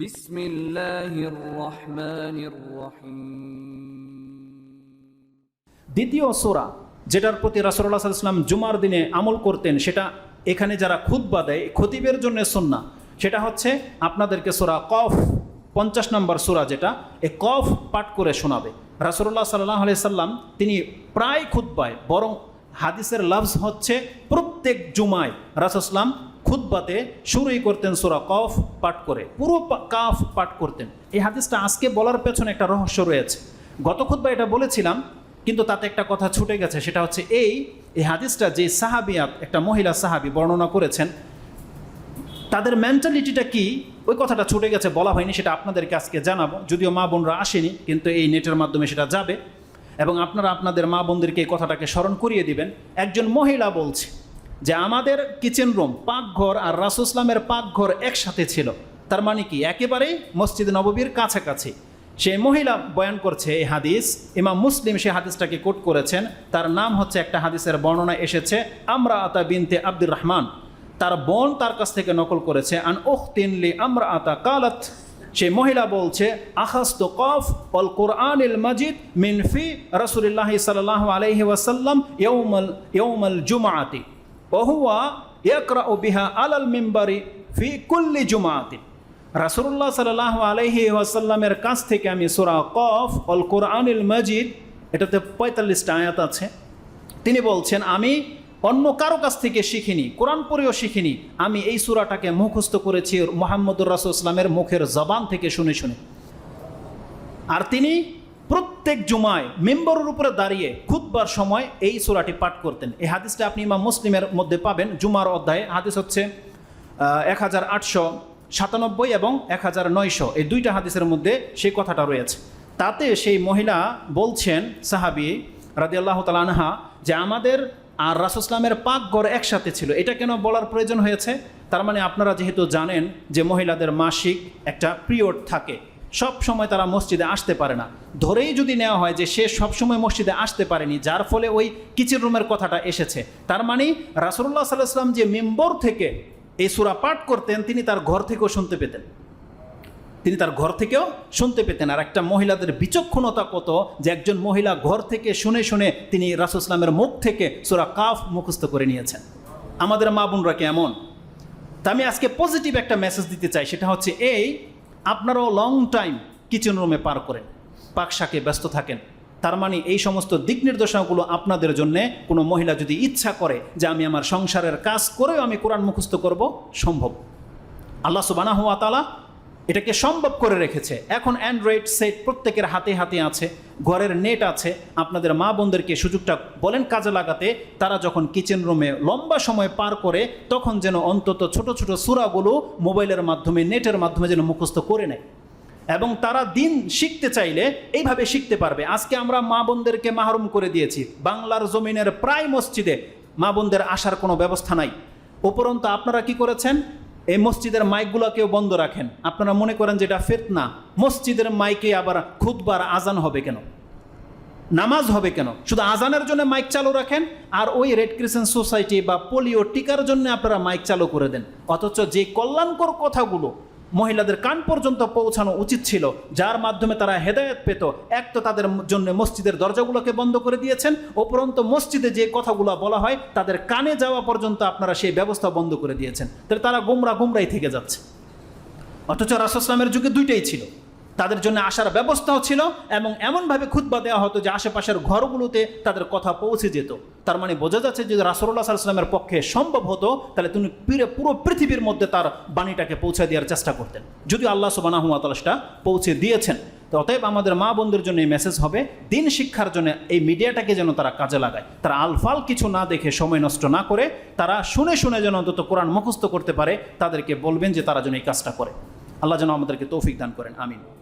بسم الله الرحمن الرحيم দ্বিতীয় সোরা যেটার প্রতি রাসুল্লাহ সাল্লাম জুমার দিনে আমল করতেন সেটা এখানে যারা খুতবা দেয় খতিবের জন্য সন্না সেটা হচ্ছে আপনাদেরকে সোরা কফ পঞ্চাশ নম্বর সোরা যেটা এ কফ পাঠ করে শোনাবে রাসুল্লাহ সাল্লাহ আলি সাল্লাম তিনি প্রায় খুতবায় বরং হাদিসের লাভস হচ্ছে প্রত্যেক জুমায় রাসুসলাম খুতবাতে শুরুই করতেন সোরা কফ পাঠ করে, পুরো কাফ পাঠ করতেন। এই হাদিসটা আজকে বলার পেছনে একটা রহস্য রয়েছে। গত খুতবা এটা বলেছিলাম, কিন্তু তাতে একটা কথা ছুটে গেছে, সেটা হচ্ছে এই এই হাদিসটা যে সাহাবিয়াত, একটা মহিলা সাহাবি বর্ণনা করেছেন, তাদের মেন্টালিটিটা কি? ওই কথাটা ছুটে গেছে, বলা হয়নি, সেটা আপনাদেরকে আজকে জানাব। যদিও মা বোনরা আসেনি, কিন্তু এই নেটের মাধ্যমে সেটা যাবে। এবং আপনারা আপনাদের মা বোনদেরকে এই কথাটাকে স্মরণ করিয়ে দিবেন। একজন মহিলা বলছে যে আমাদের কিচেন রুম পাকঘর আর রাসুসলামের পাকঘর একসাথে ছিল। তার মানে কি? একেবারেই মসজিদ নববীর কাছাকাছি। সেই মহিলা বয়ান করছে, এই হাদিস, ইমাম মুসলিম সেই হাদিসটাকে কোট করেছেন। তার নাম হচ্ছে একটা হাদিসের বর্ণনা এসেছে আমরা আতা বিনতে আব্দুর রহমান তার বোন তার কাছ থেকে নকল করেছে, আন উখতিনলি আমরা আতা কালাত। সেই মহিলা বলছে, আখাস্ত কফ অল কোরআনিল মাজিদ মিনফি রসুলিল্লাহ সাল্লাহ আলহি ওয়াসাল্লাম ইয়ৌমল ইয়ৌমল জুমাআতি। ওহুয়া ইয়াকরা বিহা আলাল মিম্বারি ফি কুল্লি জুমাআতি রাসুল্লাহ সাল্লাহ আলহি ওয়াসাল্লামের কাছ থেকে আমি সুরা কফ অল কোরআনিল মাজিদ, এটাতে পঁয়তাল্লিশটা আয়াত আছে, তিনি বলছেন, আমি অন্য কারও কাছ থেকে শিখিনি, কোরআন পড়েও শিখিনি, আমি এই সুরাটাকে মুখস্থ করেছি মোহাম্মদুর রাসুল ইসলামের মুখের জবান থেকে শুনে শুনে। আর তিনি প্রত্যেক জুমায় মেম্বরের উপরে দাঁড়িয়ে খুতবার সময় এই সুরাটি পাঠ করতেন। এই হাদিসটা আপনি ইমাম মুসলিমের মধ্যে পাবেন, জুমার অধ্যায়ে। হাদিস হচ্ছে এক হাজার আটশো সাতানব্বই এবং এক হাজার নয়শো। এই দুইটা হাদিসের মধ্যে সেই কথাটা রয়েছে। তাতে সেই মহিলা বলছেন, সাহাবি রাদিয়াল্লাহ তালানহা যে আমাদের আর রাসুসলামের পাকঘর একসাথে ছিল। এটা কেন বলার প্রয়োজন হয়েছে? তার মানে আপনারা যেহেতু জানেন যে মহিলাদের মাসিক একটা পিরিয়ড থাকে। সব সময় তারা মসজিদে আসতে পারে না। ধরেই যদি নেওয়া হয় যে সে সব সময় মসজিদে আসতে পারেনি, যার ফলে ওই কিচেন রুমের কথাটা এসেছে। তার মানে রাসুল্লাহ সাল্লাহাম যে মেম্বর থেকে এই সুরা পাঠ করতেন, তিনি তার ঘর থেকেও শুনতে পেতেন। তিনি তার ঘর থেকেও শুনতে পেতেন। আর একটা মহিলাদের বিচক্ষণতা কত যে একজন মহিলা ঘর থেকে শুনে শুনে তিনি রাসুল মুখ থেকে সুরা কাফ মুখস্থ করে নিয়েছেন। আমাদের মা বোনরা কেমন? তা আমি আজকে পজিটিভ একটা মেসেজ দিতে চাই, সেটা হচ্ছে এই আপনারাও লং টাইম কিচেন রুমে পার করেন পাকশাকে ব্যস্ত থাকেন। তার মানে এই সমস্ত দিক নির্দেশনাগুলো আপনাদের জন্য কোনো মহিলা যদি ইচ্ছা করে যে আমি আমার সংসারের কাজ করেও আমি কোরআন মুখস্থ করব, সম্ভব। আল্লাহ সুবানা হুয়া তালা এটাকে সম্ভব করে রেখেছে। এখন অ্যান্ড্রয়েড সেট প্রত্যেকের হাতে হাতে আছে, ঘরের নেট আছে। আপনাদের মা বোনদেরকে সুযোগটা বলেন কাজে লাগাতে, তারা যখন কিচেন রুমে লম্বা সময় পার করে, তখন যেন অন্তত ছোট ছোট সুরাগুলো মোবাইলের মাধ্যমে নেটের মাধ্যমে যেন মুখস্থ করে নেয়। এবং তারা দিন শিখতে চাইলে এইভাবে শিখতে পারবে। আজকে আমরা মা বোনদেরকে মাহরুম করে দিয়েছি। বাংলার জমিনের প্রায় মসজিদে মা বোনদের আসার কোনো ব্যবস্থা নাই। উপরন্ত আপনারা কি করেছেন? এই মসজিদের মাইকগুলোকেও বন্ধ রাখেন। আপনারা মনে করেন যে এটা ফেতনা। মসজিদের মাইকে আবার খুদবার আজান হবে কেন? নামাজ হবে কেন? শুধু আজানের জন্য মাইক চালু রাখেন আর ওই রেড ক্রিসেন্ট সোসাইটি বা পোলিও টিকার জন্য আপনারা মাইক চালু করে দেন। অথচ যে কল্যাণকর কথাগুলো মহিলাদের কান পর্যন্ত পৌঁছানো উচিত ছিল, যার মাধ্যমে তারা হেদায়ত পেত। এক তো তাদের জন্য মসজিদের দরজাগুলোকে বন্ধ করে দিয়েছেন উপরন্ত মসজিদে যে কথাগুলো বলা হয়, তাদের কানে যাওয়া পর্যন্ত আপনারা সেই ব্যবস্থা বন্ধ করে দিয়েছেন। তাহলে তারা গুমরা গুমরাই থেকে যাচ্ছে। অথচ রাসুসলামের যুগে দুইটাই ছিল। তাদের জন্য আসার ব্যবস্থাও ছিল এবং এমনভাবে খুতবা দেওয়া হতো যে আশেপাশের ঘরগুলোতে তাদের কথা পৌঁছে যেত। তার মানে বোঝা যাচ্ছে যে রাসুল্লাহ সাল্লামের পক্ষে সম্ভব হতো, তাহলে তিনি পিরে- পুরো পৃথিবীর মধ্যে তার বাণীটাকে পৌঁছে দেওয়ার চেষ্টা করতেন। যদিও আল্লাহ সুবানাহুয়াতালটা পৌঁছে দিয়েছেন, তো অতএব আমাদের মা বোনদের জন্য এই মেসেজ হবে, দিন শিক্ষার জন্য এই মিডিয়াটাকে যেন তারা কাজে লাগায়। তারা আলফাল কিছু না দেখে সময় নষ্ট না করে, তারা শুনে শুনে যেন অন্তত কোরআন মুখস্থ করতে পারে, তাদেরকে বলবেন যে তারা যেন এই কাজটা করে। আল্লাহ যেন আমাদেরকে তৌফিক দান করেন, আমিন।